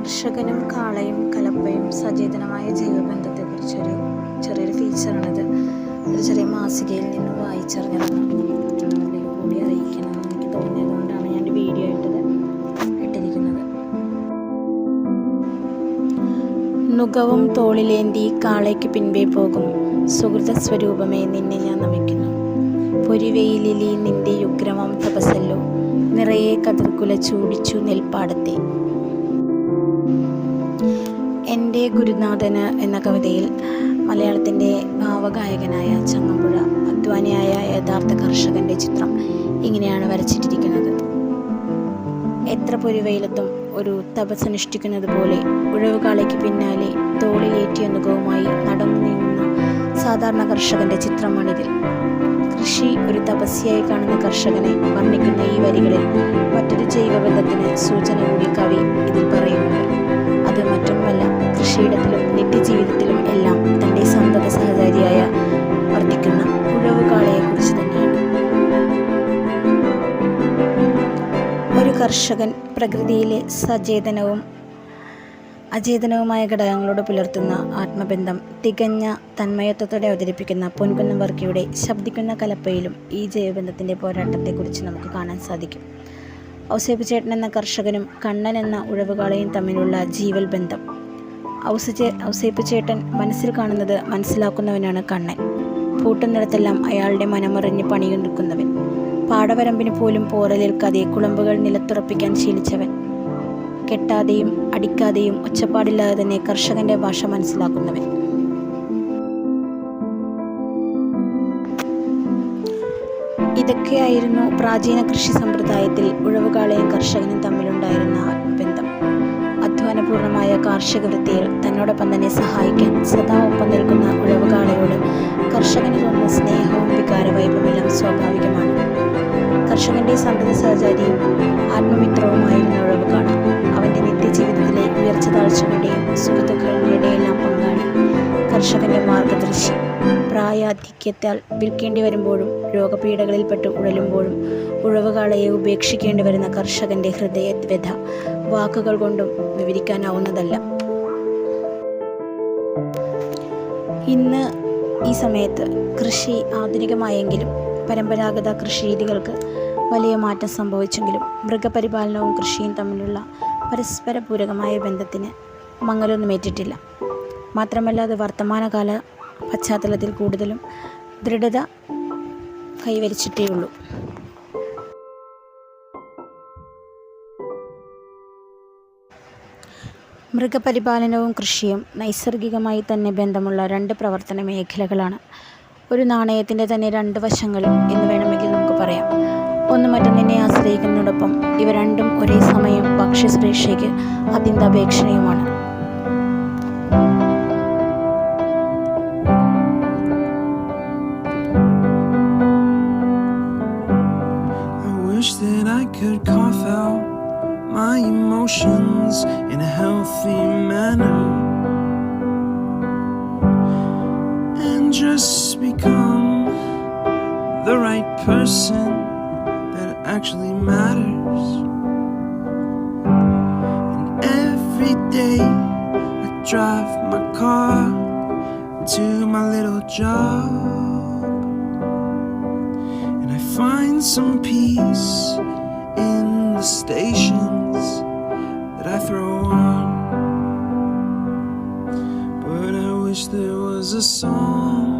കർഷകനും കാളയും കലപ്പയും സചേതനമായ ജൈവബന്ധത്തെക്കുറിച്ചൊരു ചെറിയൊരു ഫീച്ചറാണിത് ഒരു ചെറിയ മാസികയിൽ നിന്ന് വായിച്ചറിഞ്ഞതാണ്. നിങ്ങളെ കൂടി അറിയിക്കണമെന്ന് എനിക്ക് തോന്നിയതുകൊണ്ടാണ് ഞാൻ വീഡിയോ ഇട്ടത് ഇട്ടിരിക്കുന്നത്. നുകവും തോളിലേന്തി കാളയ്ക്ക് പിൻപേ പോകും. സുഹൃത സ്വരൂപമേ നിന്നെ ഞാൻ നമിക്കുന്നു. പൊരിവെയിലിലി നിന്റെ യുഗ്രമം തപസല്ലോ നിറയെ കതിർക്കുല ചൂടിച്ചു നെൽപ്പാടത്തെ. എന്റെ ഗുരുനാഥന് എന്ന കവിതയിൽ മലയാളത്തിന്റെ ഭാവഗായകനായ ചങ്ങമ്പുഴ അധ്വാനിയായ യഥാർത്ഥ കർഷകന്റെ ചിത്രം ഇങ്ങനെയാണ് വരച്ചിട്ടിരിക്കുന്നത്. എത്ര പൊരുവെയിലത്തും ഒരു തപസ്സനുഷ്ഠിക്കുന്നത് പോലെ ഉഴവുകാളയ്ക്ക് പിന്നാലെ തോളിലേറ്റിയ മുഖവുമായി നടന്നു നീങ്ങുന്ന സാധാരണ കർഷകന്റെ ചിത്രമാണിതിൽ. കൃഷി ഒരു തപസ്യായി കാണുന്ന കർഷകനെ വർണിക്കുന്ന ഈ വരികളിൽ മറ്റൊരു ജൈവബന്ധത്തിന് സൂചന കൂടി കവി ഇതിൽ പറയുന്നുണ്ട്. മറ്റൊന്നുമല്ല കൃഷിയിടത്തിലും നിത്യജീവിതത്തിലും എല്ലാം തന്റെ സന്തത സഹചാരിയായ വർദ്ധിക്കുന്ന ഉഴവുകാളയെക്കുറിച്ച് തന്നെയാണ്. ഒരു കർഷകൻ പ്രകൃതിയിലെ സചേതനവും അചേതനവുമായ ഘടകങ്ങളോട് പുലർത്തുന്ന ആത്മബന്ധം തികഞ്ഞ തന്മയത്വത്തോടെ അവതരിപ്പിക്കുന്ന പൊൻകുന്നം വർക്കിയുടെ ശബ്ദിക്കുന്ന കലപ്പയിലും ഈ ജൈവബന്ധത്തിന്റെ പോരാട്ടത്തെക്കുറിച്ച് നമുക്ക് കാണാൻ സാധിക്കും. ഔസേപ്പ് ചേട്ടൻ എന്ന കർഷകനും കണ്ണൻ എന്ന ഉഴവുകാളയും തമ്മിലുള്ള ജീവൽ ബന്ധം. ഔസചേ ഔസേപ്പ് ചേട്ടൻ മനസ്സിൽ കാണുന്നത് മനസ്സിലാക്കുന്നവനാണ് കണ്ണൻ. പൂട്ടുന്നിടത്തെല്ലാം അയാളുടെ മനമറിഞ്ഞ് പണിയെടുക്കുന്നവൻ. പാടവരമ്പിന് പോലും പോറലേൽക്കാതെ കുളമ്പുകൾ നിലത്തുറപ്പിക്കാൻ ശീലിച്ചവൻ. കെട്ടാതെയും അടിക്കാതെയും ഒച്ചപ്പാടില്ലാതെ തന്നെ കർഷകന്റെ ഭാഷ മനസ്സിലാക്കുന്നവൻ. ഇതൊക്കെയായിരുന്നു പ്രാചീന കൃഷി സമ്പ്രദായത്തിൽ ഉഴവുകാളയും കർഷകനും തമ്മിലുണ്ടായിരുന്ന ബന്ധം. അധ്വാനപൂർണമായ കാർഷിക വൃത്തിയിൽ തന്നോടൊപ്പം തന്നെ സഹായിക്കാൻ സദാ ഒപ്പം നിൽക്കുന്ന ഉഴവുകാളയോട് കർഷകന് തോന്നുന്ന സ്നേഹവും വികാര വൈഭവമെല്ലാം സ്വാഭാവികമാണ്. കർഷകന്റെ സന്തത സഹചാരിയും ആത്മമിത്രവുമായിരുന്ന ഉഴവുകാള അവന്റെ നിത്യജീവിതത്തിലെ ഉയർച്ച താഴ്ചകളുടെയും സുഖദുഃഖങ്ങളുടെയെല്ലാം പങ്കാളി കർഷകന്റെ മാർഗദർശി. പ്രായാധിക്യത്താൽ വിൽക്കേണ്ടി വരുമ്പോഴും രോഗപീഠകളിൽപ്പെട്ട് ഉഴലുമ്പോഴും ഉഴവുകാളയെ ഉപേക്ഷിക്കേണ്ടി വരുന്ന കർഷകന്റെ ഹൃദയവ്യഥ വാക്കുകൾ കൊണ്ടും വിവരിക്കാനാവുന്നതല്ല. ഇന്ന് ഈ സമയത്ത് കൃഷി ആധുനികമായെങ്കിലും പരമ്പരാഗത കൃഷിരീതികൾക്ക് വലിയ മാറ്റം സംഭവിച്ചെങ്കിലും മൃഗപരിപാലനവും കൃഷിയും തമ്മിലുള്ള പരസ്പര പൂരകമായ ബന്ധത്തിന് മങ്ങലൊന്നുമേറ്റിട്ടില്ല മാത്രമല്ല അത് വർത്തമാനകാല പശ്ചാത്തലത്തിൽ കൂടുതലും ദൃഢത കൈവരിച്ചിട്ടേ ഉള്ളൂ. മൃഗപരിപാലനവും കൃഷിയും നൈസർഗികമായി തന്നെ ബന്ധമുള്ള രണ്ട് പ്രവർത്തന മേഖലകളാണ്. ഒരു നാണയത്തിന്റെ തന്നെ രണ്ട് വശങ്ങളും എന്ന് വേണമെങ്കിൽ നമുക്ക് പറയാം. ഒന്ന് മറ്റൊന്നിനെ ആശ്രയിക്കുന്നതോടൊപ്പം ഇവ രണ്ടും ഒരേ സമയം ഭക്ഷ്യസുരക്ഷയ്ക്ക് അത്യന്താപേക്ഷണീയമാണ് just become the right person that actually matters. And every day I drive my car to my little job. And I find some peace in the stations that I throw on. But I wish there was a song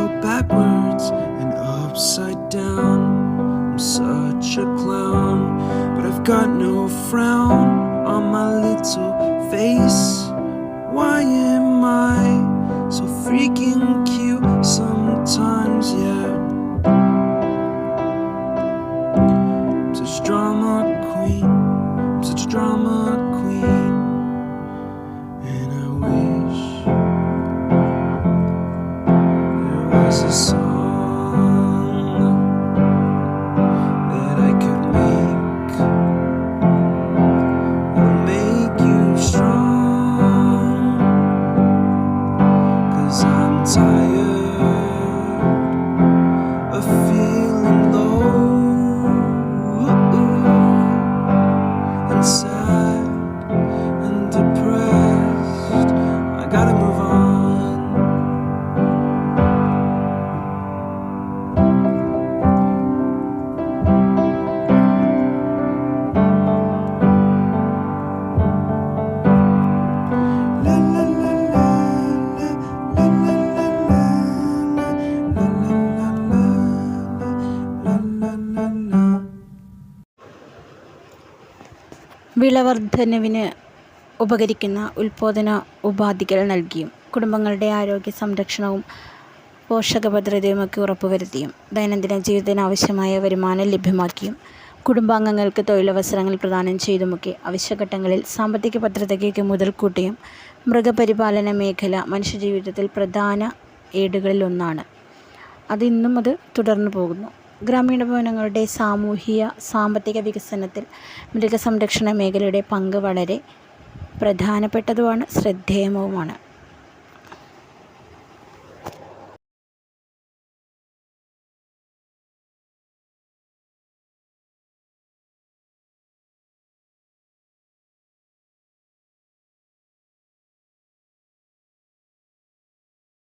so backwards and upside down. I'm such a clown, but I've I've got no frown on my little face. Why am I so freaking cute sometimes? വിളവർദ്ധനവിന് ഉപകരിക്കുന്ന ഉൽബോധന ഉപാധികൾ നൽകിയും കുടുംബങ്ങളുടെ ആരോഗ്യ സംരക്ഷണവും പോഷകഭദ്രതയുമൊക്കെ ഉറപ്പുവരുത്തിയും ദൈനംദിന ജീവിതത്തിന് ആവശ്യമായ വരുമാനം ലഭ്യമാക്കിയും കുടുംബാംഗങ്ങൾക്ക് തൊഴിലവസരങ്ങൾ പ്രദാനം ചെയ്തുമൊക്കെ അവശ്യഘട്ടങ്ങളിൽ സാമ്പത്തിക ഭദ്രതയ്ക്ക് മുതൽക്കൂട്ടിയും മൃഗപരിപാലന മേഖല മനുഷ്യജീവിതത്തിൽ പ്രധാന ഏടുകളിൽ ഒന്നാണ് അതിന്നും അത് തുടർന്നു പോകുന്നു. ഗ്രാമീണ ഭവനങ്ങളുടെ സാമൂഹിക സാമ്പത്തിക വികസനത്തിൽ മൃഗസംരക്ഷണ മേഖലയുടെ പങ്ക് വളരെ പ്രധാനപ്പെട്ടതുമാണ് ശ്രദ്ധേയവുമാണ്.